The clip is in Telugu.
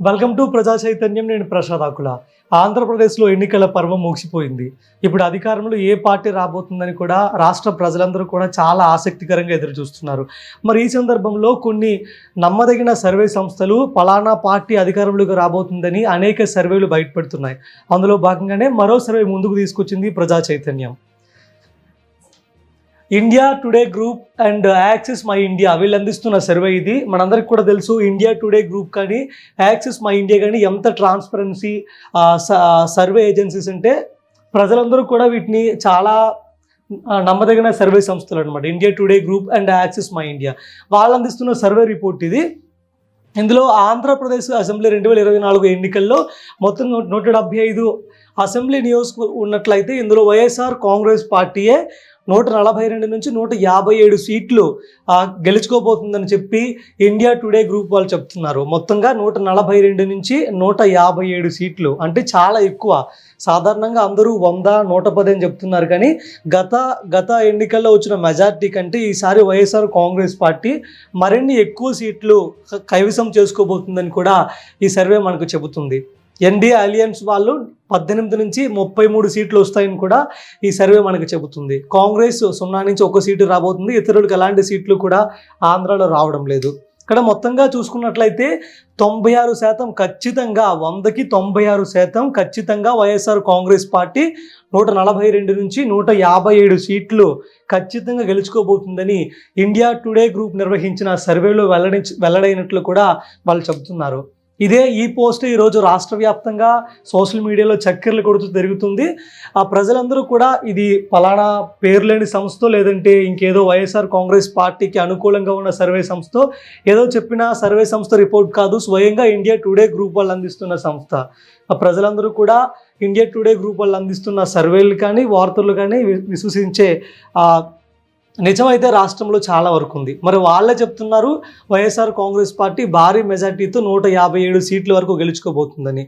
వెల్కమ్ టు ప్రజా చైతన్యం నేను ప్రసాద్ ఆకుల. ఆంధ్రప్రదేశ్లో ఎన్నికల పర్వం ముగిసిపోయింది. ఇప్పుడు అధికారంలో ఏ పార్టీ రాబోతుందని కూడా రాష్ట్ర ప్రజలందరూ కూడా చాలా ఆసక్తికరంగా ఎదురు చూస్తున్నారు మరి ఈ సందర్భంలో కొన్ని నమ్మదగిన సర్వే సంస్థలు పలానా పార్టీ అధికారంలోకి రాబోతుందని అనేక సర్వేలు బయటపెడుతున్నాయి. అందులో భాగంగానే మరో సర్వే ముందుకు తీసుకొచ్చింది ప్రజా చైతన్యం. India Today group and Axis My India వీళ్ళు అందిస్తున్న సర్వే ఇది. మనందరికి కూడా తెలుసు ఇండియా టుడే గ్రూప్ కానీ యాక్సిస్ మై ఇండియా కానీ ఎంత ట్రాన్స్పరెన్సీ సర్వే ఏజెన్సీస్ అంటే ప్రజలందరూ కూడా వీటిని చాలా నమ్మదగిన సర్వే సంస్థలు అనమాట India Today group and Axis My India వాళ్ళు అందిస్తున్న సర్వే రిపోర్ట్ ఇది. ఇందులో ఆంధ్రప్రదేశ్ అసెంబ్లీ రెండు వేల ఇరవై నాలుగు ఎన్నికల్లో మొత్తం నూట డెబ్బై ఐదు అసెంబ్లీ నియోజక ఉన్నట్లయితే ఇందులో వైఎస్ఆర్ కాంగ్రెస్ పార్టీయే నూట నలభై రెండు నుంచి నూట యాభై ఏడు సీట్లు గెలుచుకోబోతుందని చెప్పి ఇండియా టుడే గ్రూప్ వాళ్ళు చెప్తున్నారు. మొత్తంగా నూట నలభై రెండు నుంచి నూట యాభై ఏడు సీట్లు. అంటే చాలా ఎక్కువ. సాధారణంగా అందరూ వంద నూట పది అని చెప్తున్నారు. కానీ గత గత ఎన్నికల్లో వచ్చిన మెజార్టీ కంటే ఈసారి వైఎస్ఆర్ కాంగ్రెస్ పార్టీ మరిన్ని ఎక్కువ సీట్లు కైవసం చేసుకోబోతుందని కూడా ఈ సర్వే మనకు చెబుతుంది. ఎన్డీఏ అలియన్స్ వాళ్ళు పద్దెనిమిది నుంచి ముప్పై మూడు సీట్లు వస్తాయని కూడా ఈ సర్వే మనకు చెబుతుంది. కాంగ్రెస్ సున్నా నుంచి ఒక సీటు రాబోతుంది. ఇతరులకు ఎలాంటి సీట్లు కూడా ఆంధ్రాలో రావడం లేదు. ఇక్కడ మొత్తంగా చూసుకున్నట్లయితే తొంభై ఆరు శాతం ఖచ్చితంగా వందకి తొంభై ఆరు శాతం ఖచ్చితంగా వైఎస్ఆర్ కాంగ్రెస్ పార్టీ నూట నలభై రెండు నుంచి నూట యాభై ఏడు సీట్లు ఖచ్చితంగా గెలుచుకోబోతుందని ఇండియా టుడే గ్రూప్ నిర్వహించిన సర్వేలో వెల్లడించి వెల్లడైనట్లు కూడా వాళ్ళు చెబుతున్నారు. ఇదే ఈ పోస్ట్ ఈరోజు రాష్ట్ర వ్యాప్తంగా సోషల్ మీడియాలో చక్కెర్లు కొడుతూ తిరుగుతుంది. ఆ ప్రజలందరూ కూడా ఇది ఫలానా పేరు లేని సంస్థ లేదంటే ఇంకేదో వైఎస్ఆర్ కాంగ్రెస్ పార్టీకి అనుకూలంగా ఉన్న సర్వే సంస్థ ఏదో చెప్పిన సర్వే సంస్థ రిపోర్ట్ కాదు స్వయంగా ఇండియా టుడే గ్రూప్ వాళ్ళు అందిస్తున్న సంస్థ. ఆ ప్రజలందరూ కూడా ఇండియా టుడే గ్రూప్ వాళ్ళు అందిస్తున్న సర్వేలు కానీ వార్తలు కానీ వి- విశ్వసించే నిజమైతే రాష్ట్రంలో చాలా వరకు ఉంది. మరి వాళ్ళే చెప్తున్నారు వైఎస్ఆర్ కాంగ్రెస్ పార్టీ భారీ మెజార్టీతో నూట యాభై ఏడు సీట్ల వరకు గెలుచుకోబోతుందని.